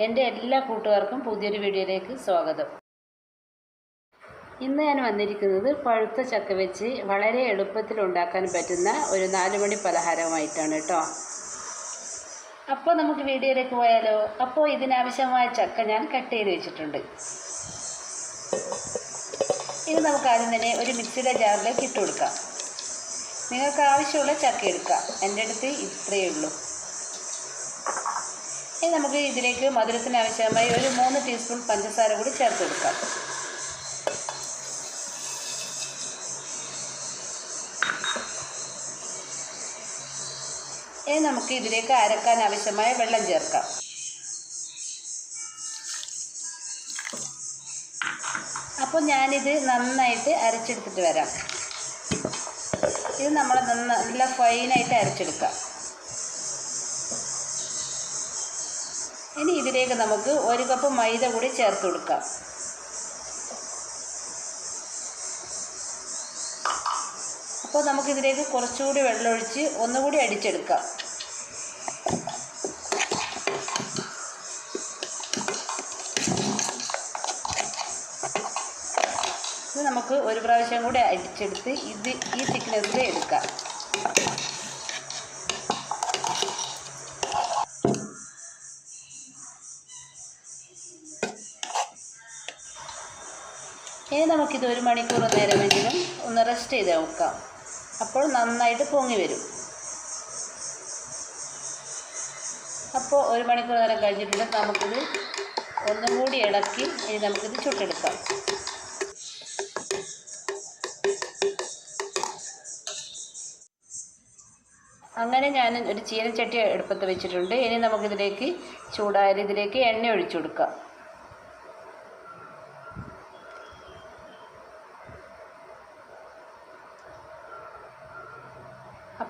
എന്റെ എല്ലാ കൂട്ടുകാർക്കും പുതിയൊരു വീഡിയോയിലേക്ക് സ്വാഗതം. ഇന്ന് ഞാൻ വന്നിരിക്കുന്നത് പഴുത്ത ചക്ക വെച്ച് വളരെ എളുപ്പത്തിൽ ഉണ്ടാക്കാൻ പറ്റുന്ന ഒരു നാലുമണി പലഹാരമായിട്ടാണ് കേട്ടോ. അപ്പോൾ നമുക്ക് വീഡിയോയിലേക്ക് പോയാലോ? അപ്പോൾ ഇതിനാവശ്യമായ ചക്ക ഞാൻ കട്ട് ചെയ്ത് വെച്ചിട്ടുണ്ട്. ഇത് നമുക്ക് ആദ്യം തന്നെ ഒരു മിക്സിയുടെ ജാറിലേക്ക് ഇട്ട് കൊടുക്കാം. നിങ്ങൾക്ക് ആവശ്യമുള്ള ചക്ക എടുക്കാം. എന്റെ അടുത്ത് ഇത്രയേ ഉള്ളൂ. ഇനി നമുക്ക് ഇതിലേക്ക് മധുരത്തിന് ആവശ്യമായി ഒരു മൂന്ന് ടീസ്പൂൺ പഞ്ചസാര കൂടി ചേർത്ത് കൊടുക്കാം. ഇനി നമുക്ക് ഇതിലേക്ക് അരക്കാൻ ആവശ്യമായ വെള്ളം ചേർക്കാം. അപ്പോൾ ഞാനിത് നന്നായിട്ട് അരച്ചെടുത്തിട്ട് വരാം. ഇത് നമ്മൾ നന്ന നല്ല ഫൈനായിട്ട് അരച്ചെടുക്കാം. ഇതിലേക്ക് നമുക്ക് ഒരു കപ്പ് മൈദ കൂടി ചേർത്ത് കൊടുക്കാം. അപ്പോൾ നമുക്കിതിലേക്ക് കുറച്ചുകൂടി വെള്ളമൊഴിച്ച് ഒന്നുകൂടി അടിച്ചെടുക്കാം. നമുക്ക് ഒരു പ്രാവശ്യം കൂടി അടിച്ചെടുത്ത് ഇത് ഈ തിക്നെസ്സിൽ എടുക്കാം. ഇനി നമുക്കിത് ഒരു മണിക്കൂർ നേരമെങ്കിലും ഒന്ന് റെസ്റ്റ് ചെയ്ത് നോക്കാം അപ്പോൾ നന്നായിട്ട് പൊങ്ങി വരും. അപ്പോൾ ഒരു മണിക്കൂർ നേരം കഴിഞ്ഞിട്ടുണ്ട്. നമുക്കിത് ഒന്നും കൂടി ഇളക്കി ഇനി നമുക്കിത് ചുട്ടെടുക്കാം. അങ്ങനെ ഞാൻ ഒരു ചീനച്ചട്ടി എടുപ്പത്ത് വെച്ചിട്ടുണ്ട്. ഇനി നമുക്കിതിലേക്ക് ചൂടായ ഇതിലേക്ക് എണ്ണ ഒഴിച്ചു കൊടുക്കാം.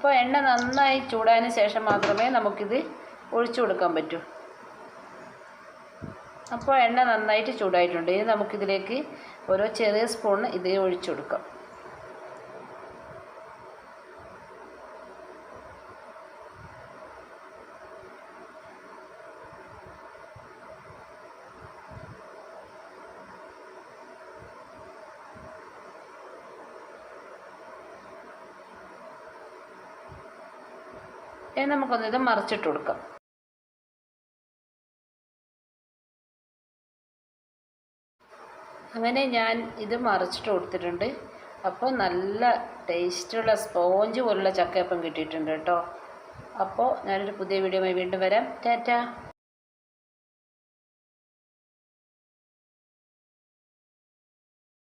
അപ്പോൾ എണ്ണ നന്നായി ചൂടായതിന് ശേഷം മാത്രമേ നമുക്കിത് ഒഴിച്ചു കൊടുക്കാൻ പറ്റൂ. അപ്പോൾ എണ്ണ നന്നായിട്ട് ചൂടായിട്ടുണ്ട്. ഇനി നമുക്കിതിലേക്ക് ഓരോ ചെറിയ സ്പൂണ് ഇത് ഒഴിച്ചു കൊടുക്കാം. ഇനി നമുക്കൊന്ന് ഇത് മറിച്ചിട്ട് കൊടുക്കാം. അങ്ങനെ ഞാൻ ഇത് മറിച്ചിട്ട് കൊടുത്തിട്ടുണ്ട്. അപ്പോൾ നല്ല ടേസ്റ്റുള്ള സ്പോഞ്ച് പോലുള്ള ചക്കയപ്പം കിട്ടിയിട്ടുണ്ട് കേട്ടോ. അപ്പോൾ ഞാനൊരു പുതിയ വീഡിയോയുമായി വീണ്ടും വരാം. ടാറ്റ.